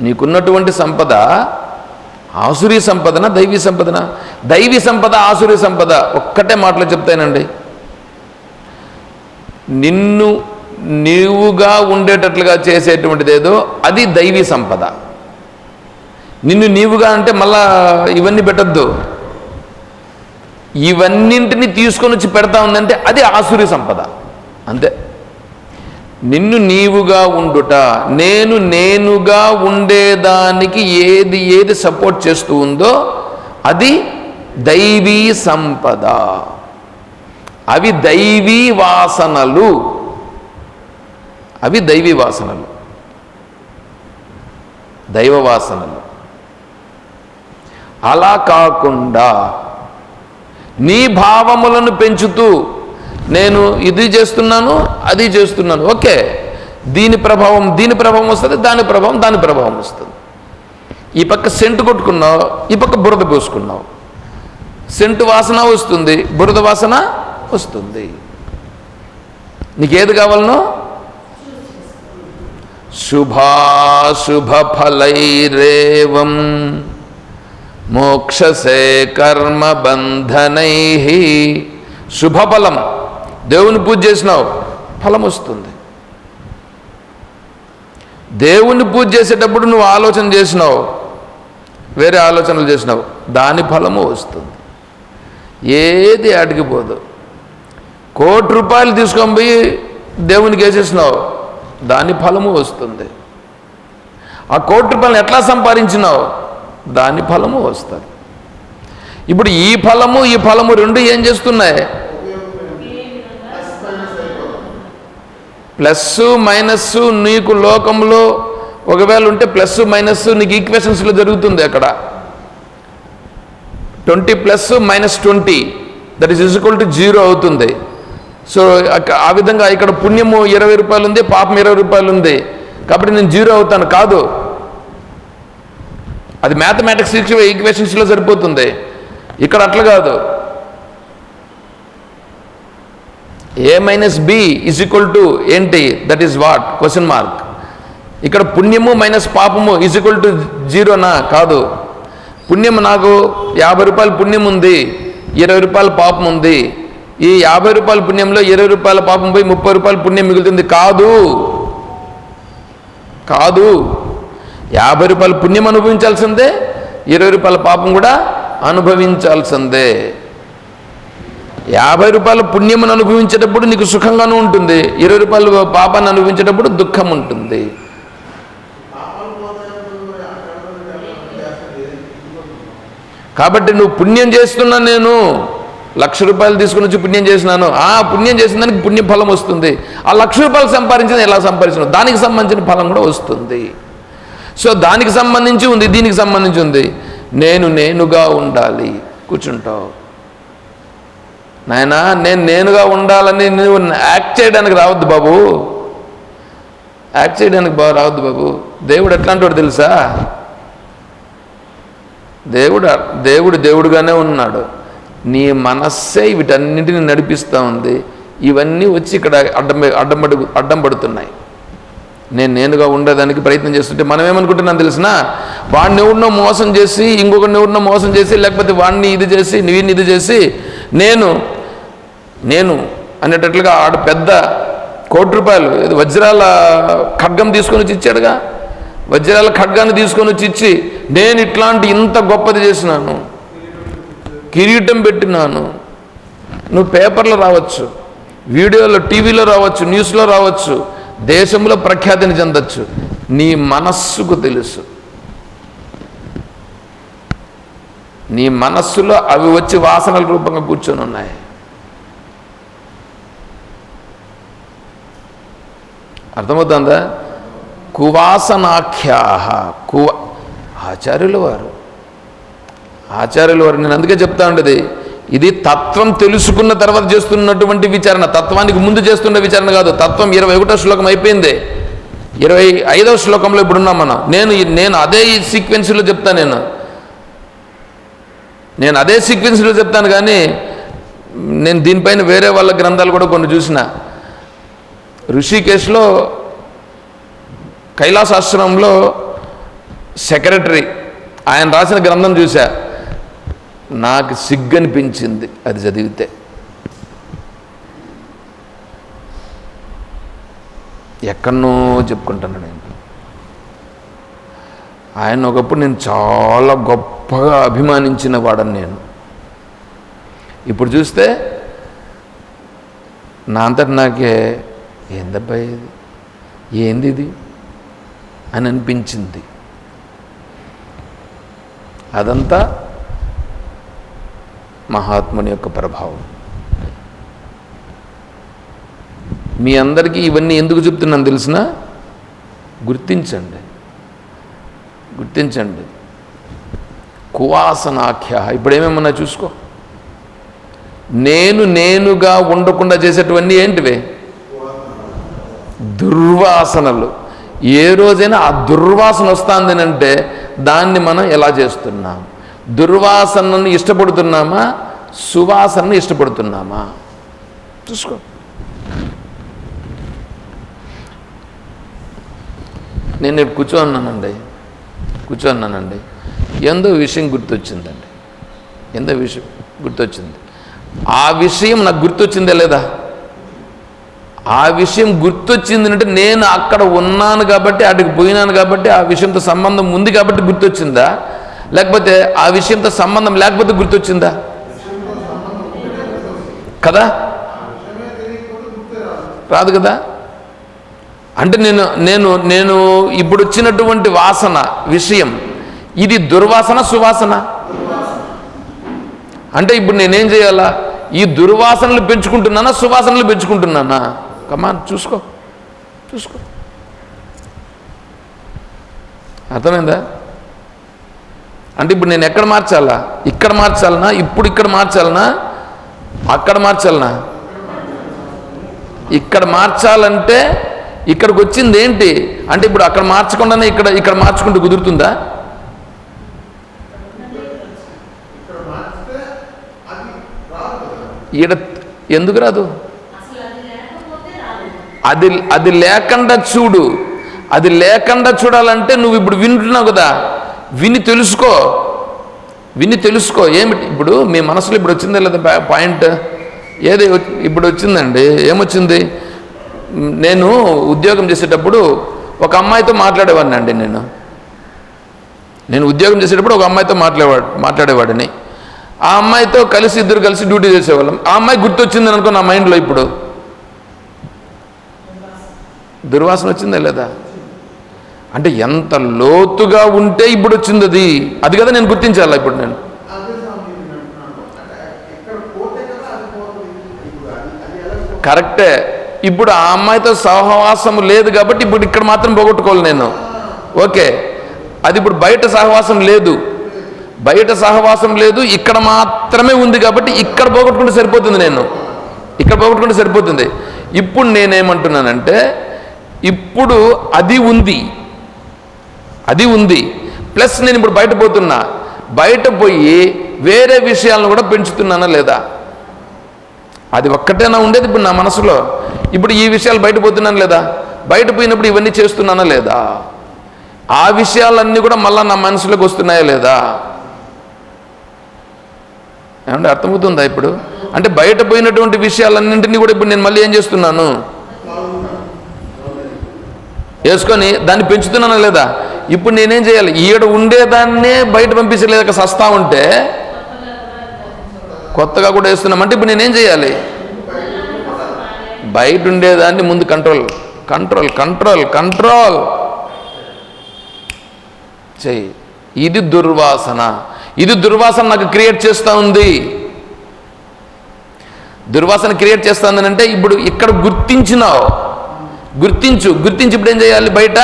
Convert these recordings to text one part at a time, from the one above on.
నీకున్నటువంటి సంపద ఆసురీ సంపదన దైవీ సంపదన? దైవీ సంపద ఆసురీ సంపద ఒక్కటే మాటలు చెప్తానండి నిన్ను నీవుగా ఉండేటట్లుగా చేసేటువంటిది ఏదో అది దైవీ సంపద. నిన్ను నీవుగా అంటే మళ్ళా ఇవన్నీ పెట్టద్దు. ఇవన్నింటిని తీసుకొని వచ్చి పెడతా ఉందంటే అది ఆసురి సంపద. అంతే. నిన్ను నీవుగా ఉండుట నేను నేనుగా ఉండేదానికి ఏది ఏది సపోర్ట్ చేస్తూ ఉందో అది దైవీ సంపద. అవి దైవీ వాసనలు. అవి దైవీ వాసనలు. దైవ వాసనలు. అలా కాకుండా నీ భావములను పెంచుతూ నేను ఇది చేస్తున్నాను అది చేస్తున్నాను. ఓకే. దీని ప్రభావం దీని ప్రభావం వస్తుంది దాని ప్రభావం దాని ప్రభావం వస్తుంది. ఈ పక్క సెంటు కొట్టుకున్నావు ఈ పక్క బురద పోసుకున్నావు. సెంటు వాసన వస్తుంది బురద వాసన వస్తుంది. నీకేది కావాలనో? శుభాశుభ ఫలైరేవం మోక్షసే కర్మ బంధనై శుభఫలం. దేవుని పూజ చేసినావు ఫలం వస్తుంది. దేవుణ్ణి పూజ చేసేటప్పుడు నువ్వు ఆలోచన చేసినావు వేరే ఆలోచనలు చేసినావు దాని ఫలము వస్తుంది. ఏది అడిగిపోదు కోటి రూపాయలు తీసుకొని పోయి దేవునికి వేసేసినావు దాని ఫలము వస్తుంది. ఆ కోటి రూపాయలు ఎట్లా సంపాదించినావు దాని ఫలము వస్తుంది. ఇప్పుడు ఈ ఫలము ఈ ఫలము రెండు ఏం చేస్తున్నాయి? ప్లస్ మైనస్ నీకు లోకంలో ఒకవేళ ఉంటే ప్లస్ మైనస్ నీకు ఈక్వేషన్స్లో జరుగుతుంది అక్కడ. Twenty plus minus twenty that is equal to zero అవుతుంది. సో ఆ విధంగా ఇక్కడ పుణ్యము ఇరవై రూపాయలు ఉంది పాపం ఇరవై రూపాయలు ఉంది కాబట్టి నేను జీరో అవుతాను కాదు. అది మ్యాథమెటిక్స్ ఈక్వేషన్స్లో సరిపోతుంది. ఇక్కడ అట్లా కాదు. A minus B is equal to ఏంటి that is what question mark ఇక్కడ పుణ్యము మైనస్ పాపము ఇస్ ఈక్వల్ టు జీరోనా కాదు. పుణ్యం నాకు యాభై రూపాయల పుణ్యం ఉంది ఇరవై రూపాయల పాపం ఉంది. ఈ యాభై రూపాయల పుణ్యంలో ఇరవై రూపాయల పాపం పోయి ముప్పై రూపాయల పుణ్యం మిగులుతుంది. కాదు. కాదు. యాభై రూపాయల పుణ్యం అనుభవించాల్సిందే ఇరవై రూపాయల పాపం కూడా అనుభవించాల్సిందే. యాభై రూపాయల పుణ్యమును అనుభవించేటప్పుడు నీకు సుఖంగానూ ఉంటుంది. ఇరవై రూపాయల పాపాన్ని అనుభవించేటప్పుడు దుఃఖం ఉంటుంది కాబట్టి నువ్వు పుణ్యం చేస్తున్నా నేను లక్ష రూపాయలు తీసుకుని వచ్చి పుణ్యం చేసినాను. ఆ పుణ్యం చేసిన దానికి పుణ్య ఫలం వస్తుంది. ఆ లక్ష రూపాయలు సంపాదించిన ఎలా సంపాదించిన దానికి సంబంధించిన ఫలం కూడా వస్తుంది. సో దానికి సంబంధించి ఉంది దీనికి సంబంధించి ఉంది. నేను నేనుగా ఉండాలి. కూర్చుంటావు. నాయనా నేను నేనుగా ఉండాలని నువ్వు యాక్ట్ చేయడానికి రావద్దు బాబు. యాక్ట్ చేయడానికి బాబు రావద్దు బాబు. దేవుడు ఎట్లాంటి తెలుసా? దేవుడు దేవుడు దేవుడుగానే ఉన్నాడు. నీ మనస్సే వీటన్నింటిని నడిపిస్తూ ఉంది. ఇవన్నీ వచ్చి ఇక్కడ అడ్డం అడ్డం అడ్డం పడుతున్నాయి నేను నేనుగా ఉండేదానికి ప్రయత్నం చేస్తుంటే మనం ఏమనుకుంటున్నాం తెలిసిన? వాడిని ఎవరినో మోసం చేసి ఇంకొకరిని ఎవరినో మోసం చేసి లేకపోతే వాడిని ఇది చేసి వీడిని ఇది చేసి నేను నేను అనేటట్లుగా ఆడ పెద్ద కోటి రూపాయలు వజ్రాల ఖడ్గం తీసుకొని వచ్చి ఇచ్చాడుగా. వజ్రాల ఖడ్గాన్ని తీసుకొని వచ్చి ఇచ్చి నేను ఇట్లాంటి ఇంత గొప్పది చేసినాను. కిరీటం పెట్టినాను. నువ్వు పేపర్లో రావచ్చు వీడియోలో టీవీలో రావచ్చు న్యూస్లో రావచ్చు దేశంలో ప్రఖ్యాతిని చెందచ్చు. నీ మనస్సుకు తెలుసు. నీ మనస్సులో అవి వచ్చి వాసనల రూపంగా కూర్చొని ఉన్నాయి అర్థమవుతుందా? కువాసనాఖ్యా కువ ఆచార్యుల వారు. ఆచార్యుల వారు నేను అందుకే చెప్తా ఉండేది ఇది తత్వం తెలుసుకున్న తర్వాత చేస్తున్నటువంటి విచారణ. తత్వానికి ముందు చేస్తున్న విచారణ కాదు. తత్వం ఇరవై ఒకటో శ్లోకం అయిపోయింది. ఇరవై ఐదవ శ్లోకంలో ఇప్పుడున్నాం మనం. నేను నేను అదే ఈ సీక్వెన్స్లో చెప్తాను నేను. నేను అదే సీక్వెన్స్లో చెప్తాను కానీ నేను దీనిపైన వేరే వాళ్ళ గ్రంథాలు కూడా కొన్ని చూసినా. ఋషికేశ్లో కైలాసాశ్రమంలో సెక్రటరీ ఆయన రాసిన గ్రంథం చూశా. నాకు సిగ్గనిపించింది అది చదివితే. ఎక్కడనో చెప్పుకుంటాను నేను. ఆయన ఒకప్పుడు నేను చాలా గొప్పగా అభిమానించిన వాడని నేను. ఇప్పుడు చూస్తే నా అంతటి నాకే ఏందబ్బా ఇది? ఏంది ఇది అని అనిపించింది. అదంతా మహాత్ముని యొక్క ప్రభావం. మీ అందరికీ ఇవన్నీ ఎందుకు చెప్తున్నాను తెలిసిన? గుర్తించండి. గుర్తించండి. కువాసనాఖ్య. ఇప్పుడేమేమన్నా చూసుకో. నేను నేనుగా ఉండకుండా చేసేటువన్నీ ఏంటివే? దుర్వాసనలు. ఏ రోజైనా ఆ దుర్వాసన వస్తుంది అంటే దాన్ని మనం ఎలా చేస్తున్నాం? దుర్వాసనను ఇష్టపడుతున్నామా? సువాసనను ఇష్టపడుతున్నామా? చూసుకో. నేను ఇక్కడ కూర్చోన్నానండి. కూర్చోన్నానండి. ఎందో విషయం గుర్తొచ్చిందండి. ఎందో విషయం గుర్తొచ్చింది. ఆ విషయం నాకు గుర్తొచ్చిందే లేదా? ఆ విషయం గుర్తొచ్చింది అంటే నేను అక్కడ ఉన్నాను కాబట్టి అటుకు పోయినాను కాబట్టి ఆ విషయంతో సంబంధం ఉంది కాబట్టి గుర్తొచ్చిందా? లేకపోతే ఆ విషయంతో సంబంధం లేకపోతే గుర్తొచ్చిందా? కదా? రాదు కదా? అంటే నేను నేను నేను ఇప్పుడు వచ్చినటువంటి వాసన విషయం ఇది దుర్వాసన సువాసన? అంటే ఇప్పుడు నేనేం చేయాలా? ఈ దుర్వాసనలు పెంచుకుంటున్నానా సువాసనలు పెంచుకుంటున్నానా? కమాన్ చూసుకో. చూసుకో. అర్థమైందా? అంటే ఇప్పుడు నేను ఎక్కడ మార్చాలా? ఇక్కడ మార్చాలనా? ఇప్పుడు ఇక్కడ మార్చాలనా? అక్కడ మార్చాలనా? ఇక్కడ మార్చాలంటే ఇక్కడికి వచ్చింది ఏంటి? అంటే ఇప్పుడు అక్కడ మార్చకుండానే ఇక్కడ ఇక్కడ మార్చుకుంటూ కుదురుతుందా? ఈడ ఎందుకు రాదు? అది అది లేకుండా చూడు. అది లేకుండా చూడాలంటే నువ్వు ఇప్పుడు వింటున్నావు కదా. విని తెలుసుకో. విని తెలుసుకో. ఏమిటి? ఇప్పుడు మీ మనసులో ఇప్పుడు వచ్చిందా లేదా పాయింట్? ఏది ఇప్పుడు వచ్చిందండి? ఏమొచ్చింది? నేను ఉద్యోగం చేసేటప్పుడు ఒక అమ్మాయితో మాట్లాడేవాడిని అండి నేను. నేను ఉద్యోగం చేసేటప్పుడు ఒక అమ్మాయితో మాట్లాడేవాడు మాట్లాడేవాడిని. ఆ అమ్మాయితో కలిసి ఇద్దరు కలిసి డ్యూటీ చేసేవాళ్ళం. ఆ అమ్మాయి గుర్తొచ్చింది అనుకో నా మైండ్లో ఇప్పుడు. దుర్వాసన వచ్చిందా లేదా? అంటే ఎంత లోతుగా ఉంటే ఇప్పుడు వచ్చింది అది అది కదా నేను గుర్తించాలా ఇప్పుడు నేను? కరెక్టే. ఇప్పుడు ఆ అమ్మాయితో సహవాసం లేదు కాబట్టి ఇప్పుడు ఇక్కడ మాత్రం పోగొట్టుకోవాలి నేను. ఓకే. అది ఇప్పుడు బయట సహవాసం లేదు. బయట సహవాసం లేదు ఇక్కడ మాత్రమే ఉంది కాబట్టి ఇక్కడ పోగొట్టుకుంటే సరిపోతుంది నేను. ఇక్కడ పోగొట్టుకుంటే సరిపోతుంది. ఇప్పుడు నేనేమంటున్నానంటే ఇప్పుడు అది ఉంది. అది ఉంది. ప్లస్ నేను ఇప్పుడు బయట పోతున్నా. బయట పోయి వేరే విషయాలను కూడా పెంచుతున్నానా లేదా? అది ఒక్కటేనా ఉండేది ఇప్పుడు నా మనసులో. ఇప్పుడు ఈ విషయాలు బయట పోతున్నాను లేదా? బయట పోయినప్పుడు ఇవన్నీ చేస్తున్నానా లేదా? ఆ విషయాలన్నీ కూడా మళ్ళా నా మనసులోకి వస్తున్నాయా లేదా? ఏమంటే అర్థమవుతుందా ఇప్పుడు? అంటే బయట పోయినటువంటి విషయాలన్నింటినీ కూడా ఇప్పుడు నేను మళ్ళీ ఏం చేస్తున్నాను? వేసుకొని దాన్ని పెంచుతున్నానా లేదా? ఇప్పుడు నేనేం చేయాలి? ఈడ ఉండేదాన్నే బయట పంపించలేక సస్తా ఉంటే కొత్తగా కూడా వేస్తున్నాం. అంటే ఇప్పుడు నేనేం చేయాలి? బయట ఉండేదాన్ని ముందు కంట్రోల్ కంట్రోల్ కంట్రోల్ కంట్రోల్. చెయ్యి ఇది దుర్వాసన. ఇది దుర్వాసన నాకు క్రియేట్ చేస్తూ ఉంది. దుర్వాసన క్రియేట్ చేస్తుంది అంటే ఇప్పుడు ఇక్కడ గుర్తించినావు. గుర్తించు గుర్తించి ఇప్పుడు ఏం చేయాలి బయట?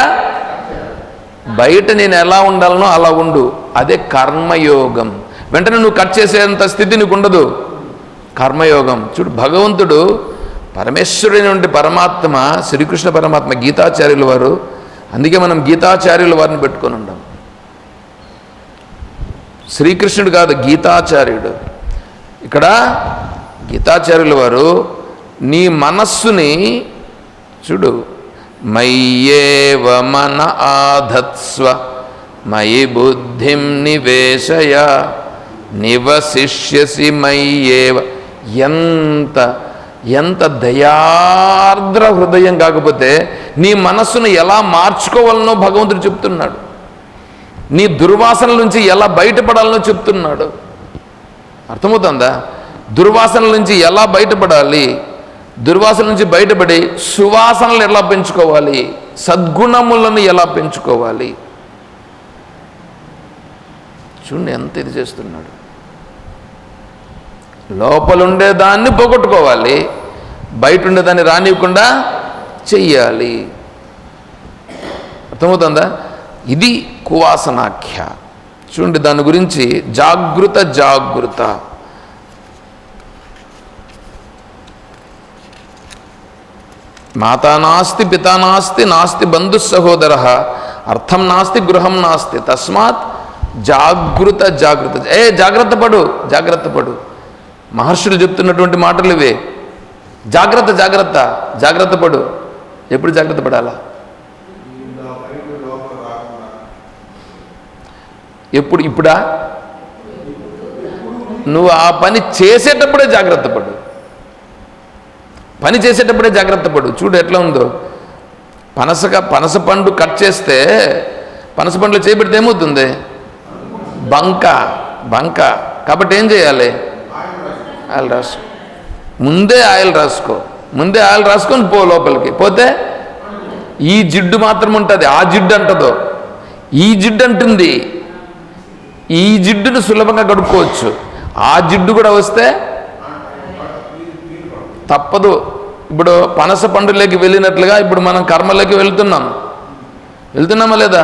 బయట నేను ఎలా ఉండాలనో అలా ఉండు. అదే కర్మయోగం. వెంటనే నువ్వు కట్ చేసేంత స్థితి నీకు ఉండదు. కర్మయోగం. చూడు భగవంతుడు పరమేశ్వరుడైనటువంటి పరమాత్మ శ్రీకృష్ణ పరమాత్మ గీతాచార్యుల వారు అందుకే మనం గీతాచార్యుల వారిని పెట్టుకొని ఉండాం. శ్రీకృష్ణుడు కాదు గీతాచార్యుడు. ఇక్కడ గీతాచార్యుల వారు నీ మనస్సుని చూడు. మయ్యేవ మన ఆధత్స్వ మయి బుద్ధిం నివేశయ నివసిష్యసి మయ్యేవ. ఎంత ఎంత దయార్ద్ర హృదయం కాకపోతే నీ మనస్సును ఎలా మార్చుకోవాలనో భగవంతుడు చెప్తున్నాడు. నీ దుర్వాసన నుంచి ఎలా బయటపడాలనో చెప్తున్నాడు. అర్థమవుతుందా? దుర్వాసనల నుంచి ఎలా బయటపడాలి? దుర్వాసన నుంచి బయటపడి సువాసనలు ఎలా పెంచుకోవాలి? సద్గుణములను ఎలా పెంచుకోవాలి? చూడండి ఎంత ఇది చేస్తున్నాడు. లోపలుండే దాన్ని పోగొట్టుకోవాలి బయట ఉండేదాన్ని రానివ్వకుండా చెయ్యాలి. అర్థమవుతుందా? ఇది కువాసనాఖ్య. చూడండి దాని గురించి జాగృత జాగృత. మాతా నాస్తి పితా నాస్తి నాస్తి బంధు సహోదర. అర్థం నాస్తి గృహం నాస్తి. తస్మాత్ జాగృత జాగ్రత్త ఏ జాగ్రత్త పడు జాగ్రత్త పడు. మహర్షులు చెప్తున్నటువంటి మాటలు ఇవే. జాగ్రత్త జాగ్రత్త జాగ్రత్త పడు. ఎప్పుడు జాగ్రత్త పడాలా? ఎప్పుడు ఇప్పుడా? నువ్వు ఆ పని చేసేటప్పుడే జాగ్రత్త పడు. పని చేసేటప్పుడే జాగ్రత్త పడు. చూడు ఎట్లా ఉందో. పనసక పనస పండు కట్ చేస్తే పనస పండులో చేపెడితే ఏమవుతుంది? బంక బంక. కాబట్టి ఏం చేయాలి? ఆయిల్ రాసుకో. ముందే ఆయిల్ రాసుకో. ముందే ఆయిల్ రాసుకొని పో లోపలికి. పోతే ఈ జిడ్డు మాత్రం ఉంటుంది. ఆ జిడ్డు అంటదో. ఈ జిడ్డు అంటుంది. ఈ జిడ్డును సులభంగా గడుపుకోవచ్చు ఆ జిడ్డు కూడా వస్తే తప్పదు. ఇప్పుడు పనస పండులోకి వెళ్ళినట్లుగా ఇప్పుడు మనం కర్మలోకి వెళ్తున్నాం. వెళ్తున్నామా లేదా?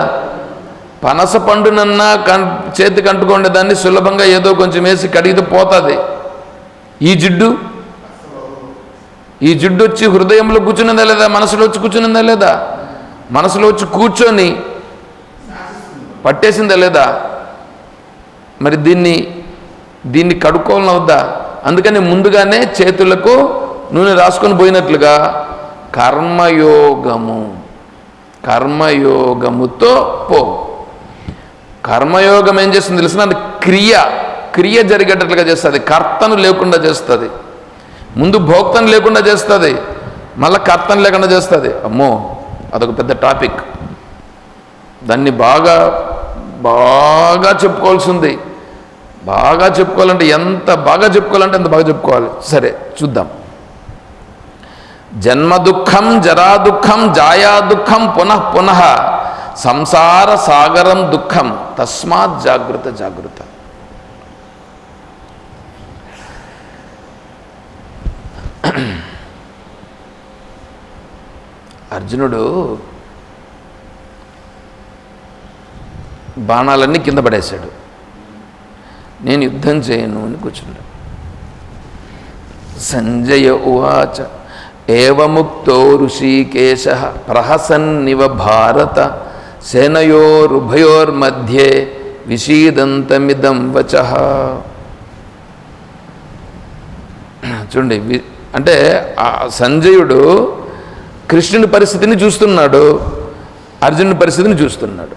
పనస పండునన్నా కం చేతికి అంటుకోండి దాన్ని సులభంగా ఏదో కొంచెం వేసి కడిగితే పోతుంది. ఈ జిడ్డు? ఈ జిడ్డు వచ్చి హృదయంలో కూర్చునిందా లేదా? మనసులో వచ్చి కూర్చునిందా లేదా? మనసులో వచ్చి కూర్చొని పట్టేసిందా లేదా? మరి దీన్ని దీన్ని కడుక్కోవాలని వద్దా అందుకని ముందుగానే చేతులకు నూనె రాసుకొని పోయినట్లుగా కర్మయోగము కర్మయోగముతో పో. కర్మయోగం ఏం చేస్తుంది తెలిసిన అది క్రియ క్రియ జరిగేటట్లుగా చేస్తుంది. కర్తను లేకుండా చేస్తుంది. ముందు భోక్తను లేకుండా చేస్తుంది. మళ్ళీ కర్తను లేకుండా చేస్తుంది. అమ్మో అదొక పెద్ద టాపిక్. దాన్ని బాగా బాగా చెప్పుకోవాల్సింది. బాగా చెప్పుకోవాలంటే ఎంత బాగా చెప్పుకోవాలంటే అంత బాగా చెప్పుకోవాలి. సరే చూద్దాం. జన్మదుఃఖం జరాదుఃఖం జరా జాయా దుఃఖం పునః పునః సంసార సాగరం దుఃఖం తస్మాత్ జాగృత జాగృత. అర్జునుడు బాణాలన్నీ కింద పడేశాడు. నేను యుద్ధం చేయను అని కూర్చున్నాడు. సంజయ ఉవాచ. ఏవముక్తో ఋషికేశ ప్రహసన్నివ భారత సేనయోరుభయోర్మధ్యే విషీదంతమిదం వచ. చూడండి వి- అంటే ఆ సంజయుడు కృష్ణుని పరిస్థితిని చూస్తున్నాడు అర్జునుని పరిస్థితిని చూస్తున్నాడు.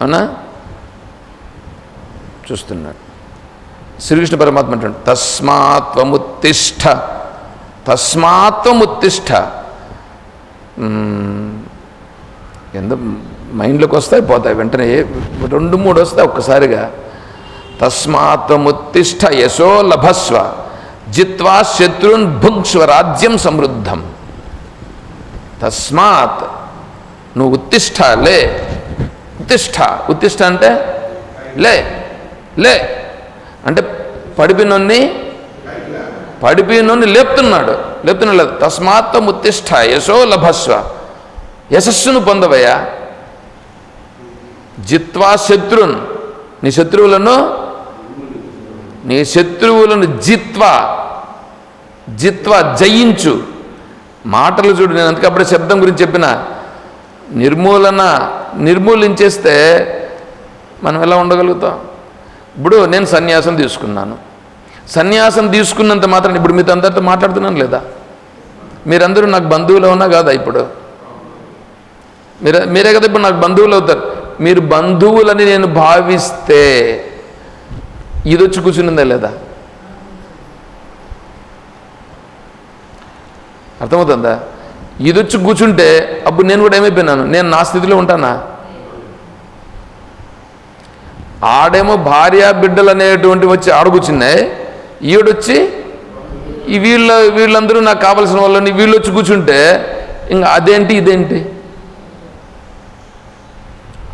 అవునా? చూస్తున్నాడు. శ్రీకృష్ణ పరమాత్మ అంటాడు తస్మాత్వముత్తిష్ట తస్మాత్వముత్తిష్ట మ్మ్. ఎందు మైండ్లోకి వస్తాయి పోతాయి. వెంటనే రెండు మూడు వస్తాయి ఒక్కసారిగా. తస్మాత్వముత్తిష్ట యశో లభస్వ. జిత్వా శత్రున్ భుంక్స్వ రాజ్యం సమృద్ధం. తస్మాత్ నువ్వు ఉత్తిష్ట లే. ఉత్తిష్ట. ఉత్తిష్ట అంటే లే. లే. అంటే పడిపినొన్ని పడిపినొన్ని లేపుతున్నాడు. లేపుతున్నాడు లేదు. తస్మాత్తం ఉత్తిష్ట యశో లభస్వ. యశస్సును పొందవయ్యా. జిత్వా శత్రున్. నీ శత్రువులను? నీ శత్రువులను జిత్వా. జిత్వా జయించు. మాటలు చూడు నేను అందుకప్పుడే శబ్దం గురించి చెప్పిన. నిర్మూలన నిర్మూలించేస్తే మనం ఎలా ఉండగలుగుతాం? ఇప్పుడు నేను సన్యాసం తీసుకున్నాను. సన్యాసం తీసుకున్నంత మాత్రం ఇప్పుడు మీతో అందరితో మాట్లాడుతున్నాను లేదా? మీరందరూ నాకు బంధువులు ఉన్నా కాదా ఇప్పుడు? మీరే మీరే కదా ఇప్పుడు నాకు బంధువులు అవుతారు. మీరు బంధువులని నేను భావిస్తే ఇది వచ్చి కూర్చునిందా లేదా? అర్థమవుతుందా? ఇది వచ్చి కూర్చుంటే అప్పుడు నేను కూడా ఏమైపోయినాను? నేను నా స్థితిలో ఉంటానా? ఆడేమో భార్య బిడ్డలు అనేటువంటి వచ్చి ఆడ ఈవిడొచ్చి ఈడొచ్చి ఈ వీళ్ళ వీళ్ళందరూ నాకు కావలసిన వాళ్ళని వీళ్ళు వచ్చి కూర్చుంటే ఇంకా అదేంటి ఇదేంటి?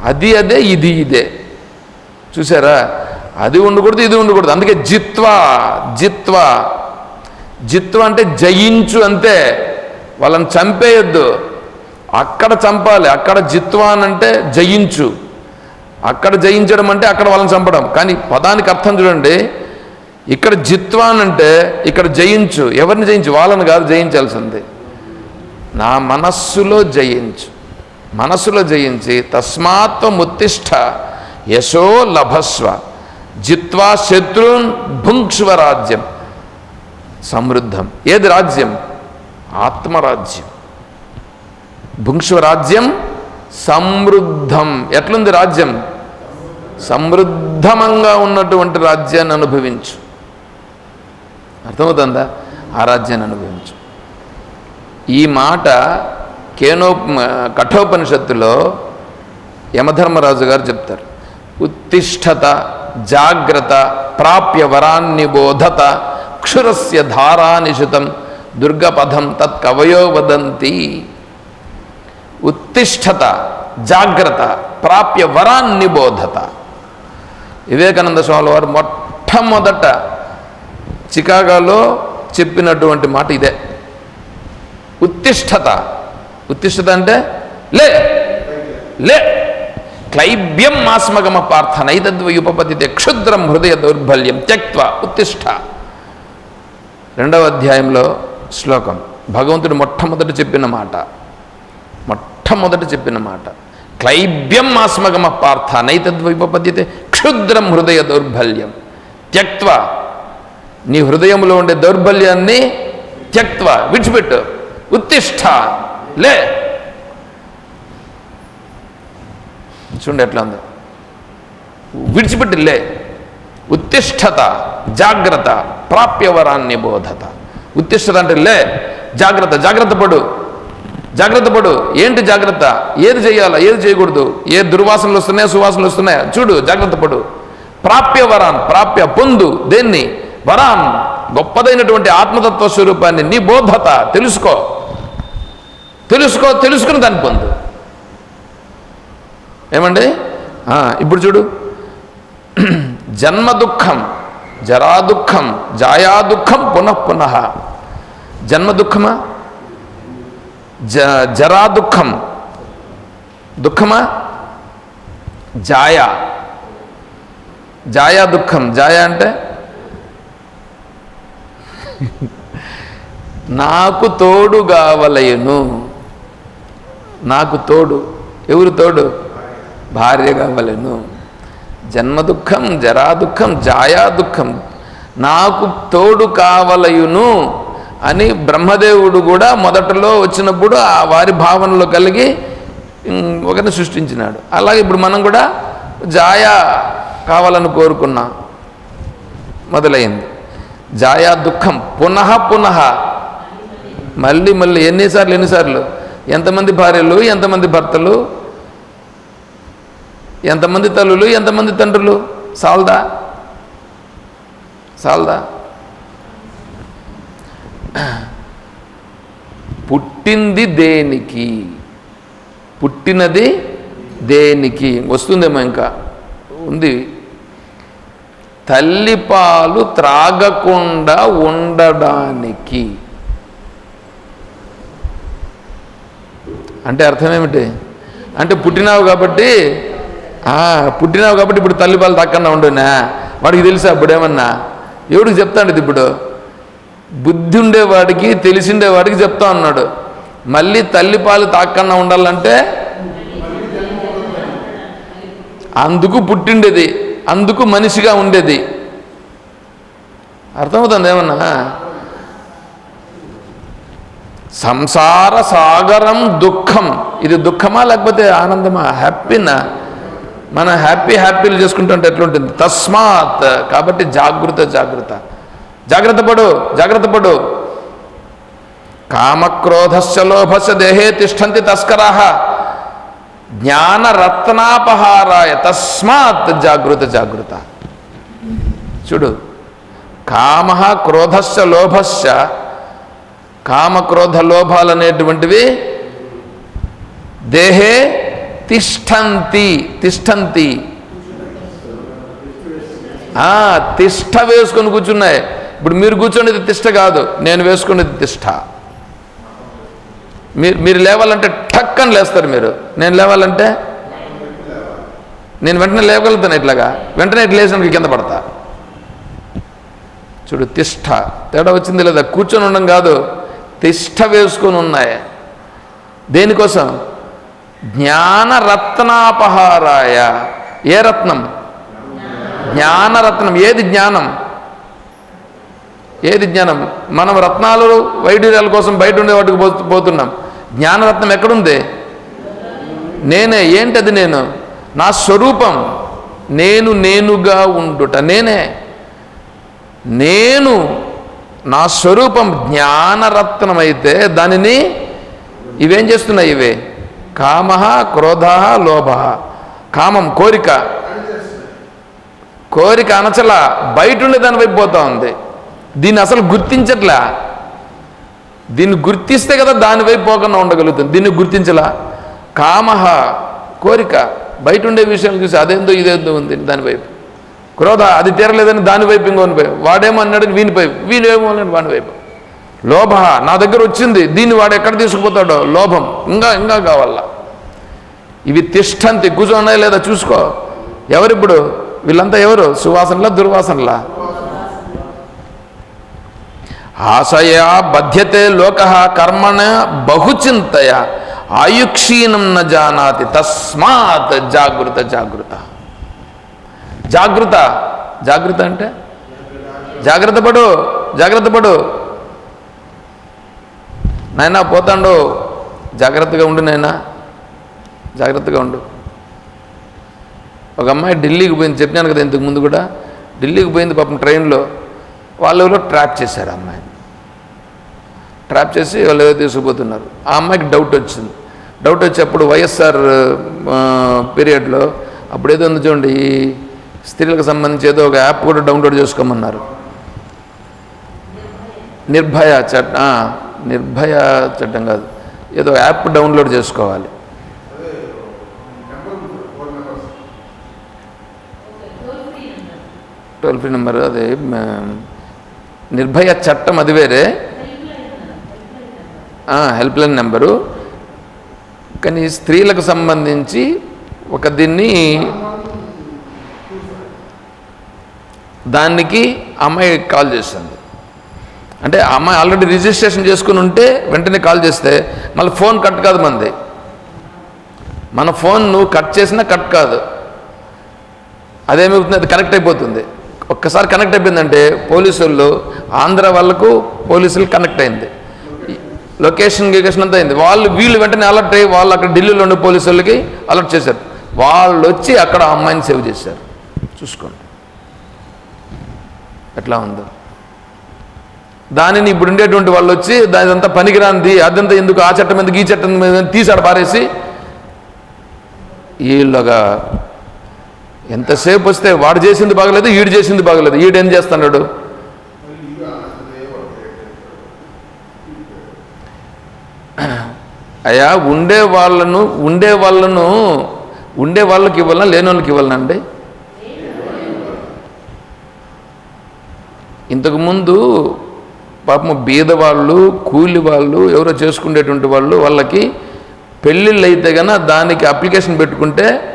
అది అదే ఇది ఇదే. చూసారా? అది ఉండకూడదు ఇది ఉండకూడదు. అందుకే జిత్వా జిత్వా. జిత్వ అంటే జయించు అంతే. వాళ్ళని చంపేయొద్దు. అక్కడ చంపాలి. అక్కడ జిత్వా అని అంటే జయించు. అక్కడ జయించడం అంటే అక్కడ వాళ్ళని చంపడం. కానీ పదానికి అర్థం చూడండి. ఇక్కడ జిత్వాన్ అంటే ఇక్కడ జయించు ఎవరిని జయించు? వాళ్ళని కాదు జయించాల్సింది. నా మనస్సులో జయించు. మనస్సులో జయించి తస్మాత్వముత్తిష్ట యశో లభస్వ. జిత్వా శత్రున్ భుంక్ష్వ రాజ్యం సమృద్ధం. ఏది రాజ్యం? ఆత్మరాజ్యం. భుంక్ష్వ రాజ్యం సమృద్ధం. ఎట్లుంది రాజ్యం? సమృద్ధమంగా ఉన్నటువంటి రాజ్యాన్ని అనుభవించు. అర్థమవుతుందా? ఆరాధ్యాన్ని అనుభవించు. ఈ మాట కేనో కఠోపనిషత్తులో యమధర్మరాజు గారు చెప్తారు. ఉత్తిష్టత జాగ్రత్త ప్రాప్య వరాన్నిబోధత క్షురస్య ధారానిషితం దుర్గపథం తత్ కవయో వదంతి. ఉత్తిష్టత జాగ్రత్త ప్రాప్య వరాన్నిబోధత. వివేకానంద స్వామి వారు మొట్టమొదట చికాగోలో చెప్పినటువంటి మాట ఇదే. ఉత్తిష్టత ఉత్తిష్టత అంటే లే. లే. క్లైబ్యం మాస్మగమ పార్థ నైతద్వయుపపతితే క్షుద్రం హృదయ దౌర్బల్యం త్యక్వ ఉత్తిష్ట రెండవ అధ్యాయంలో శ్లోకం. భగవంతుడు మొట్టమొదట చెప్పిన మాట. మొట్టమొదట చెప్పిన మాట. క్లైబ్యం మాస్మగమ పార్థ నైతద్వైపపద్యతే క్షుద్రం హృదయ దౌర్బల్యం త్యక్వ నీ హృదయంలో ఉండే దౌర్బల్యాన్ని త్యక్త్వ విడిచిపెట్టు. ఉత్తిష్ట. లే. చూడండి ఎట్లా ఉంది. విడిచిపెట్టి లే. ఉత్తిష్టత జాగ్రత్త ప్రాప్యవరాన్ని బోధత. ఉత్తిష్టత అంటే లే. జాగ్రత్త జాగ్రత్త పడు. జాగ్రత్త పడు. ఏంటి జాగ్రత్త? ఏది చేయాలా? ఏది చేయకూడదు? ఏ దుర్వాసనలు వస్తున్నాయో? సువాసనలు వస్తున్నాయా? చూడు జాగ్రత్త పడు. ప్రాప్యవరాన్ ప్రాప్య పొందు దేన్ని? వరాన్ గొప్పదైనటువంటి ఆత్మతత్వ స్వరూపాన్ని నీ బోధత తెలుసుకో. తెలుసుకో తెలుసుకుని దాన్ని పొందు. ఏమండి? ఆ, ఇప్పుడు చూడు. జన్మ దుఃఖం జరా దుఃఖం జాయా దుఃఖం పునః పునః. జన్మ దుఃఖమా? జ జరా దుఃఖం. దుఃఖమా? జాయా. జాయా దుఃఖం. జాయా అంటే? నాకు తోడు కావలయను నాకు తోడు. ఎవరు తోడు? భార్య కావలను. జన్మ దుఃఖం జరా దుఃఖం జాయా దుఃఖం నాకు తోడు కావలయును అని బ్రహ్మదేవుడు కూడా మొదటలో వచ్చినప్పుడు ఆ వారి భావనలో కలిగి ఒకరిని సృష్టించినాడు. అలాగే ఇప్పుడు మనం కూడా జాయా కావాలని కోరుకున్నాం. మొదలైంది. జాయా దుఃఖం. పునః పునః. మళ్ళీ మళ్ళీ ఎన్నిసార్లు ఎన్నిసార్లు? ఎంతమంది భార్యలు ఎంతమంది భర్తలు? ఎంతమంది తల్లులు ఎంతమంది తండ్రులు? సాల్దా? సాల్దా? పుట్టింది దేనికి? పుట్టినది దేనికి? వస్తుందేమో ఇంకా. ఉంది. తల్లిపాలు త్రాగకుండా ఉండడానికి. అంటే అర్థం ఏమిటి అంటే పుట్టినావు కాబట్టి పుట్టినావు కాబట్టి ఇప్పుడు తల్లిపాలు తక్కన్నా ఉండునా? వాడికి తెలుసా అప్పుడేమన్నా ఎవడికి చెప్తాడు ఇది ఇప్పుడు? బుద్ధి ఉండేవాడికి తెలిసిండేవాడికి చెప్తా అన్నాడు. మళ్ళీ తల్లిపాలు తాకన్నా ఉండాలంటే? అందుకు పుట్టిండేది. అందుకు మనిషిగా ఉండేది. అర్థమవుతుంది ఏమన్నా? సంసార సాగరం దుఃఖం. ఇది దుఃఖమా లేకపోతే ఆనందమా? హ్యాపీనా? మనం హ్యాపీ హ్యాపీలు చేసుకుంటుంటే ఎట్లుంటుంది? తస్మాత్. కాబట్టి జాగ్రత్త జాగ్రత్త. జాగ్రత్త పడు జాగ్రత్త పడు. కామక్రోధస్య లోభస్య దేహే తిష్టంతి తస్కరాహ జ్ఞానరత్నాపహారాయ తస్మాత్ జాగృత జాగృత. చూడు కామ క్రోధశ్చ లోభశ్చ. కామక్రోధ లోభాలు అనేటువంటివి దేహే తిష్టంతి తిష్టంతి. ఆ, తిష్ట వేసుకొని కూర్చున్నాయి. ఇప్పుడు మీరు కూర్చునేది తిష్ట కాదు నేను వేసుకునేది తిష్ట. మీరు మీరు లేవాలంటే పక్కన లేస్తారు మీరు. నేను లేవాలంటే? నేను వెంటనే లేవగలుగుతాను ఇట్లాగా. వెంటనే ఇట్లా లేచినకి కింద పడతా. చూడు తిష్ట. తేడా వచ్చింది లేదా? కూర్చొని ఉండడం కాదు. తిష్ట వేసుకొని ఉన్నాయి. దేనికోసం? జ్ఞానరత్నాపహారాయ. ఏ రత్నం? జ్ఞానరత్నం. ఏది జ్ఞానం? ఏది జ్ఞానం? మనం రత్నాలు వైడూర్యాల కోసం బయట ఉండే వాటికి పో- పోతున్నాం. జ్ఞానరత్నం ఎక్కడుంది? నేనే ఏంటది నేను? నా స్వరూపం నేను నేనుగా ఉండుట నేనే. నేను నా స్వరూపం జ్ఞానరత్నమైతే దానిని ఇవేం చేస్తున్నాయి ఇవే? కామ క్రోధ లోభ. కామం కోరిక. కోరిక అనచల బయట ఉండే దాని వైపు పోతా ఉంది. దీన్ని అసలు గుర్తించట్లా? దీన్ని గుర్తిస్తే కదా దానివైపు పోకుండా ఉండగలుగుతుంది దీన్ని గుర్తించలా? కామహ కోరిక. బయట ఉండే విషయాలు చూసి అదేందో ఇదేందో ఉంది దానివైపు క్రోధ అది తీరలేదని దానివైపు ఇంకోని వైపు. వాడేమో అన్నాడు వీని వైపు వీడేమో అన్నాడు లోభ నా దగ్గర వచ్చింది. దీన్ని వాడు ఎక్కడ తీసుకుపోతాడో? లోభం. ఇంకా ఇంకా కావాలా? ఇవి తిష్టంతి. కూర్చోన్నాయి లేదా చూసుకో. ఎవరిప్పుడు? వీళ్ళంతా ఎవరు? సువాసనలా దుర్వాసనలా? ఆశయా బధ్యతే లోక కర్మణ బహుచింతయ ఆయుక్షీణం న జానాతి తస్మాత్ జాగృత జాగృత. జాగృత జాగృత అంటే? జాగ్రత్త పడు జాగ్రత్త పడు. నాయనా పోతాండు జాగ్రత్తగా ఉండు నైనా జాగ్రత్తగా ఉండు. ఒక అమ్మాయి ఢిల్లీకి పోయింది చెప్పినాను కదా ఇంతకు ముందు కూడా ఢిల్లీకి పోయింది పాపం ట్రైన్లో. వాళ్ళు ఎవరో ట్రాప్ చేశారు అమ్మాయిని. ట్రాప్ చేసి వాళ్ళు ఏదో తీసుకుపోతున్నారు. ఆ అమ్మాయికి డౌట్ వచ్చింది. డౌట్ వచ్చి అప్పుడు వైఎస్ఆర్ పీరియడ్లో అప్పుడు ఏదో ఉంది చూడండి ఈ స్త్రీలకు సంబంధించి ఏదో ఒక యాప్ కూడా డౌన్లోడ్ చేసుకోమన్నారు. నిర్భయ చట్ట నిర్భయ చట్టం కాదు. ఏదో యాప్ డౌన్లోడ్ చేసుకోవాలి. Toll free number. అది నిర్భయ చట్టం అది వేరే. Helpline number. కానీ స్త్రీలకు సంబంధించి ఒక దీన్ని దానికి అమ్మాయి కాల్ చేసింది. అంటే ఆ అమ్మాయి ఆల్రెడీ రిజిస్ట్రేషన్ చేసుకుని ఉంటే వెంటనే కాల్ చేస్తే మళ్ళీ ఫోన్ కట్ కాదు మంది. మన ఫోన్ నువ్వు కట్ చేసినా కట్ కాదు. అదేమవుతుంది? అది కనెక్ట్ అయిపోతుంది. ఒక్కసారి కనెక్ట్ అయిపోయిందంటే పోలీసు వాళ్ళు ఆంధ్ర వాళ్ళకు పోలీసులు కనెక్ట్ అయింది. లొకేషన్ గికేషన్ అంతా అయింది. వాళ్ళు వీళ్ళు వెంటనే అలర్ట్ అయ్యి వాళ్ళు అక్కడ ఢిల్లీలో ఉండే పోలీసు వాళ్ళకి అలర్ట్ చేశారు. వాళ్ళు వచ్చి అక్కడ అమ్మాయిని సేవ్ చేశారు. చూసుకోండి. ఎట్లా ఉందో. దానిని ఇప్పుడు ఉండేటువంటి వాళ్ళు వచ్చి దానిదంతా పనికిరాంది అదంతా ఎందుకు ఆ చట్టం ఎందుకు ఈ చట్టం మీద తీసాడు పారేసి వీళ్ళగా ఎంతసేపు వస్తే వాడు చేసింది బాగలేదు ఈడు చేసింది బాగలేదు. ఏం చేస్తున్నాడు? అయ్యా ఉండే వాళ్ళను ఉండే వాళ్ళను ఉండే వాళ్ళకి ఇవ్వాలన్నా లేని వాళ్ళకి ఇవ్వాలనా ఇంతకుముందు పాపం బీద వాళ్ళు కూలి వాళ్ళు ఎవరో చేసుకునేటువంటి వాళ్ళు వాళ్ళకి పెళ్ళిళ్ళు అయితే కనుక దానికి అప్లికేషన్ పెట్టుకుంటే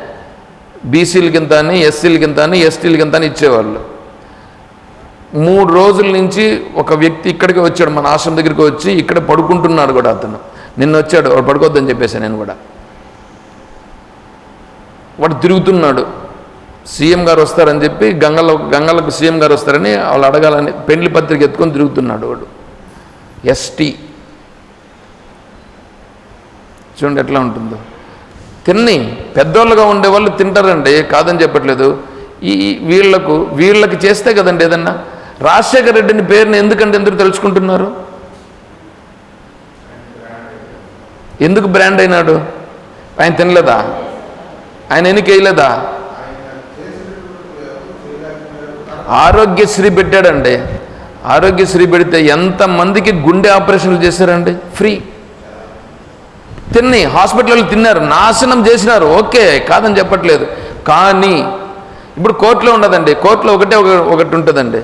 బీసీలకి ఇంత అని ఎస్సీలకి ఇంత అని ఎస్టీలకి ఇంత అని ఇచ్చేవాళ్ళు. మూడు రోజుల నుంచి ఒక వ్యక్తి ఇక్కడికి వచ్చాడు మన ఆశ్రమం దగ్గరికి వచ్చి ఇక్కడ పడుకుంటున్నాడు కూడా అతను. నిన్న వచ్చాడు వాడు పడుకోవద్దని చెప్పేసి నేను కూడా. వాడు తిరుగుతున్నాడు. సీఎం గారు వస్తారని చెప్పి గంగలో గంగలకు సీఎం గారు వస్తారని వాళ్ళు అడగాలని పెళ్ళి పత్రిక ఎత్తుకొని తిరుగుతున్నాడు వాడు. ఎస్టీ. చూడండి ఎట్లా ఉంటుందో. తిన్ని. పెద్దోళ్ళుగా ఉండేవాళ్ళు తింటారండి కాదని చెప్పట్లేదు. ఈ వీళ్ళకు వీళ్ళకు వీళ్ళకి చేస్తే కదండి ఏదన్నా? రాజశేఖర రెడ్డిని పేరుని ఎందుకంటే ఎందుకు తెలుసుకుంటున్నారు ఎందుకు బ్రాండ్ అయినాడు? ఆయన తినలేదా? ఆయన ఎన్నికేయలేదా ఆరోగ్యశ్రీ పెట్టాడండి. ఆరోగ్యశ్రీ పెడితే ఎంతమందికి గుండె ఆపరేషన్లు చేశారండి? ఫ్రీ. తిన్ని హాస్పిటల్లో తిన్నారు నాశనం చేసినారు ఓకే కాదని చెప్పట్లేదు. కానీ ఇప్పుడు కోర్టులో ఉండదండి కోర్టులో ఒకటే ఒకటి ఉంటుందండి.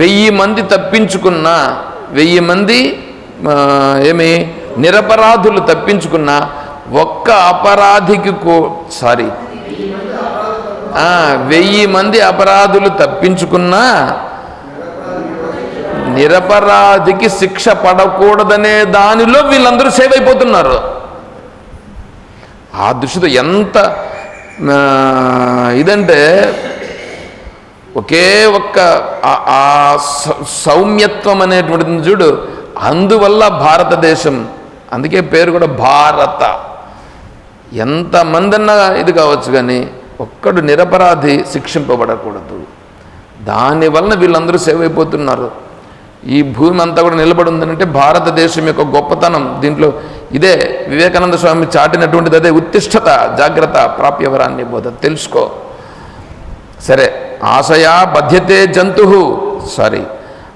వెయ్యి మంది తప్పించుకున్న వెయ్యి మంది ఏమి నిరపరాధులు తప్పించుకున్న ఒక్క అపరాధికి కో సారీ. వెయ్యి మంది అపరాధులు తప్పించుకున్నా నిరపరాధికి శిక్ష పడకూడదనే దానిలో వీళ్ళందరూ సేవ్ అయిపోతున్నారు. ఆ దృష్టితో ఎంత ఇదంటే ఒకే ఒక్క ఆ- సౌ- సౌమ్యత్వం అనేటువంటిది చూడు. అందువల్ల భారతదేశం అందుకే పేరు కూడా భారత. ఎంతమందన్నా ఇది కావచ్చు కానీ ఒక్కడు నిరపరాధి శిక్షింపబడకూడదు. దానివలన వీళ్ళందరూ సేవ్ అయిపోతున్నారు. ఈ భూమి అంతా కూడా నిలబడి ఉందంటే భారతదేశం యొక్క గొప్పతనం దీంట్లో ఇదే వివేకానంద స్వామి చాటినటువంటిది అదే ఉత్తిష్టత జాగ్రత్త ప్రాప్యవరాన్ని బోధ. తెలుసుకో. సరే ఆశయా బధ్యతే జంతు. సారీ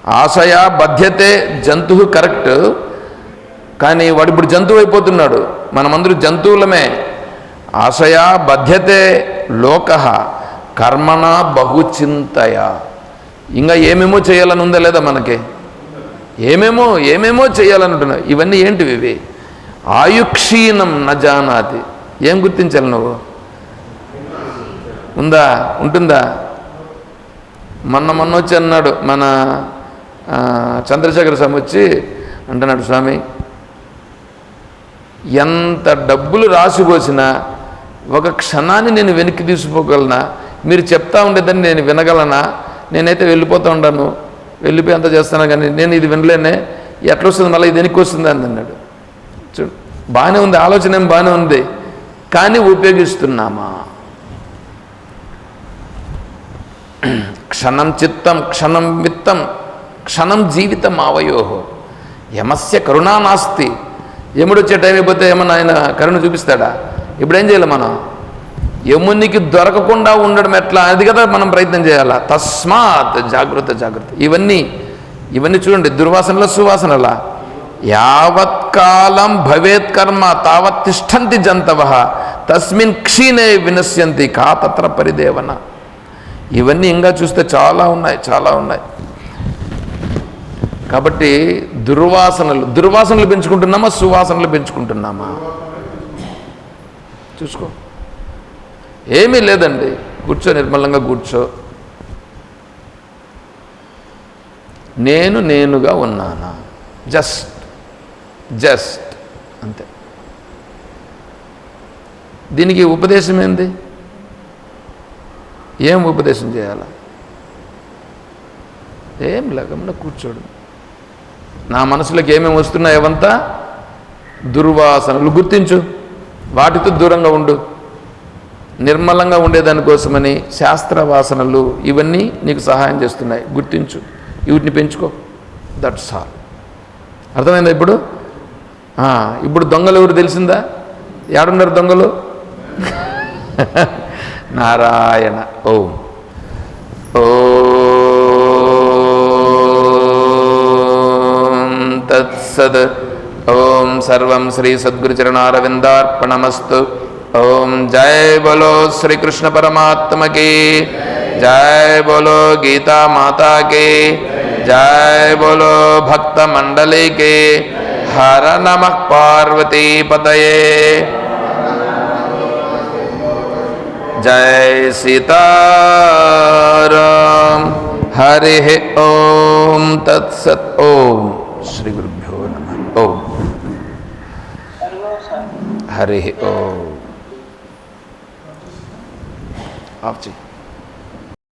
ఆశయా బధ్యతే జంతు కరెక్ట్. కానీ వాడు ఇప్పుడు జంతువు అయిపోతున్నాడు. మనమందరూ జంతువులమే. ఆశయా బధ్యతే లోక. కర్మణ బహుచింతయ. ఇంకా ఏమేమో చేయాలని ఉందా లేదా మనకి? ఏమేమో ఏమేమో చేయాలనుంటున్నావు? ఇవన్నీ ఏంటివి ఇవి? ఆయుక్షీణం నజానాతి ఏం గుర్తించాలి నువ్వు? ఉందా? ఉంటుందా? మొన్న మొన్న వచ్చి అన్నాడు మన చంద్రశేఖర స్వామి వచ్చి అంటున్నాడు స్వామి ఎంత డబ్బులు రాసిపోసినా ఒక క్షణాన్ని నేను వెనక్కి తీసుకోగలనా? మీరు చెప్తా ఉండేదని నేను వినగలనా? నేనైతే వెళ్ళిపోతూ ఉండను. వెళ్ళిపోయి అంత చేస్తాను కానీ నేను ఇది వినలేనే. ఎట్లా వస్తుంది? మళ్ళీ ఇది వెనక్కి వస్తుంది అని అన్నాడు. చూడు బాగానే ఉంది ఆలోచన ఏం బాగానే ఉంది. కానీ ఉపయోగిస్తున్నామా? క్షణం చిత్తం క్షణం విత్తం క్షణం జీవితం ఆవయోహో యమస్య కరుణా నాస్తి. యముడు వచ్చే టైం అయిపోతే ఏమన్నా ఆయన కరుణ చూపిస్తాడా? ఇప్పుడు ఏం చేయాలి మనం? యమునికి దొరకకుండా ఉండడం ఎట్లా? అది కదా మనం ప్రయత్నం చేయాలా? తస్మాత్ జాగ్రత్త జాగ్రత్త. ఇవన్నీ ఇవన్నీ చూడండి దుర్వాసనల సువాసనల. యావత్కాలం భవేత్ కర్మ తావత్ తిష్టంతి జంతవ తస్మిన్ క్షీణే వినశ్యంతి కా తత్ర పరిదేవన. ఇవన్నీ ఇంకా చూస్తే చాలా ఉన్నాయి చాలా ఉన్నాయి. కాబట్టి దుర్వాసనలు దుర్వాసనలు పెంచుకుంటున్నామా సువాసనలు పెంచుకుంటున్నామా? చూసుకో. ఏమీ లేదండి. కూర్చో నిర్మలంగా కూర్చో. నేను నేనుగా ఉన్నానా? జస్ట్ జస్ట్ అంతే. దీనికి ఉపదేశం ఏంది? ఏం ఉపదేశం చేయాలా? ఏం లేకుండా కూర్చోడు. నా మనసులోకి ఏమేమి వస్తున్నాయి అవంతా దుర్వాసనలు. గుర్తించు. వాటితో దూరంగా ఉండు. నిర్మలంగా ఉండేదానికోసమని శాస్త్ర వాసనలు ఇవన్నీ నీకు సహాయం చేస్తున్నాయి. గుర్తించు. వీటిని పెంచుకో. దట్స్ ఆల్ అర్థమైందా ఇప్పుడు? ఇప్పుడు దొంగలు ఎవరు తెలిసిందా? ఏడున్నారు దొంగలు? నారాయణ. ఓం. ఓం తత్సద్ ఓం సర్వం శ్రీ సద్గురుచరణారవిందార్పణమస్తు. ओम जय बोलो श्री कृष्ण परमात्म की। जय बोलो गीता माता की। जय बोलो भक्त मंडली के। हर नमः पार्वती पतये। जय सीताराम। हरि ओम तत्सत ओम। श्री गुरुभ्यो नमः। ओम। हरि ओम। 阿奇。